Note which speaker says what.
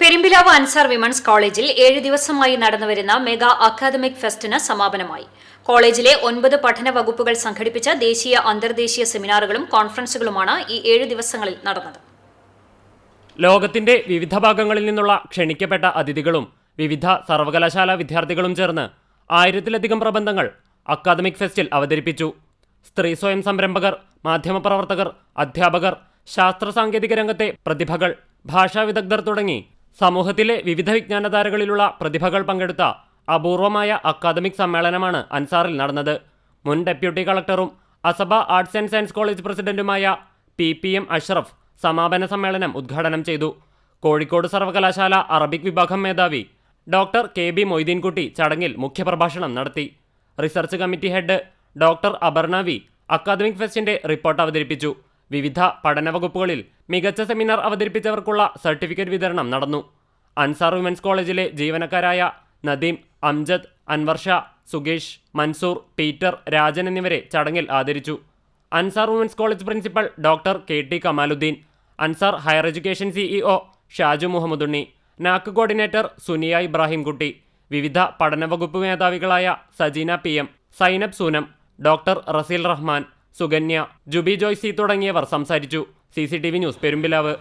Speaker 1: Perumpilavu Ansar women's കോളേജിൽ ഏഴ് ദിവസമായി നടന്നുവരുന്ന മെഗാ അക്കാദമിക് ഫെസ്റ്റിന് സമാപനമായി. കോളേജിലെ ഒൻപത് പഠന വകുപ്പുകൾ സംഘടിപ്പിച്ച ദേശീയ അന്തർദേശീയ സെമിനാറുകളും കോൺഫറൻസുകളുമാണ് ഈ ഏഴ് ദിവസങ്ങളിൽ നടന്നത്.
Speaker 2: ലോകത്തിന്റെ വിവിധ ഭാഗങ്ങളിൽ നിന്നുള്ള ക്ഷണിക്കപ്പെട്ട അതിഥികളും വിവിധ സർവകലാശാല വിദ്യാർത്ഥികളും ചേർന്ന് ആയിരത്തിലധികം പ്രബന്ധങ്ങൾ അക്കാദമിക് ഫെസ്റ്റിൽ അവതരിപ്പിച്ചു. സ്ത്രീ സ്വയം സംരംഭകർ മാധ്യമപ്രവർത്തകർ അധ്യാപകർ ശാസ്ത്ര സാങ്കേതിക രംഗത്തെ പ്രതിഭകൾ ഭാഷാ വിദഗ്ധർ തുടങ്ങി സമൂഹത്തിലെ വിവിധ വിജ്ഞാനധാരകളിലുള്ള പ്രതിഭകൾ പങ്കെടുത്ത അപൂർവമായ അക്കാദമിക് സമ്മേളനമാണ് അൻസാറിൽ നടന്നത്. മുൻ ഡെപ്യൂട്ടി കളക്ടറും അസബ ആർട്സ് ആൻഡ് സയൻസ് കോളേജ് പ്രസിഡന്റുമായ പി പി എം അഷ്റഫ് സമാപന സമ്മേളനം ഉദ്ഘാടനം ചെയ്തു. കോഴിക്കോട് സർവകലാശാല അറബിക് വിഭാഗം മേധാവി ഡോക്ടർ കെ. ബി. മൊയ്തീൻകുട്ടി ചടങ്ങിൽ മുഖ്യപ്രഭാഷണം നടത്തി. Research committee head doctor Aparna academic ഫെസ്റ്റിന്റെ report അവതരിപ്പിച്ചു. വിവിധ പഠനവകുപ്പുകളിൽ മികച്ച സെമിനാർ അവതരിപ്പിച്ചവർക്കുള്ള സർട്ടിഫിക്കറ്റ് വിതരണം നടന്നു. അൻസാർ വിമൻസ് കോളേജിലെ ജീവനക്കാരായ നദീം അംജദ് അൻവർഷ സുകേഷ് മൻസൂർ പീറ്റർ രാജൻ എന്നിവരെ ചടങ്ങിൽ ആദരിച്ചു. Ansar women's college principal doctor K T Kamaluddin Ansar higher education CEO Shaju Muhammadunni NAAC coordinator Sunia Ibrahimkutty വിവിധ പഠനവകുപ്പ് മേധാവികളായ Sajeena P M Zainab Soonam doctor Raseel Rahman Sukanya Juby Joycy തുടങ്ങിയവർ സംസാരിച്ചു. C news Perumpilavu.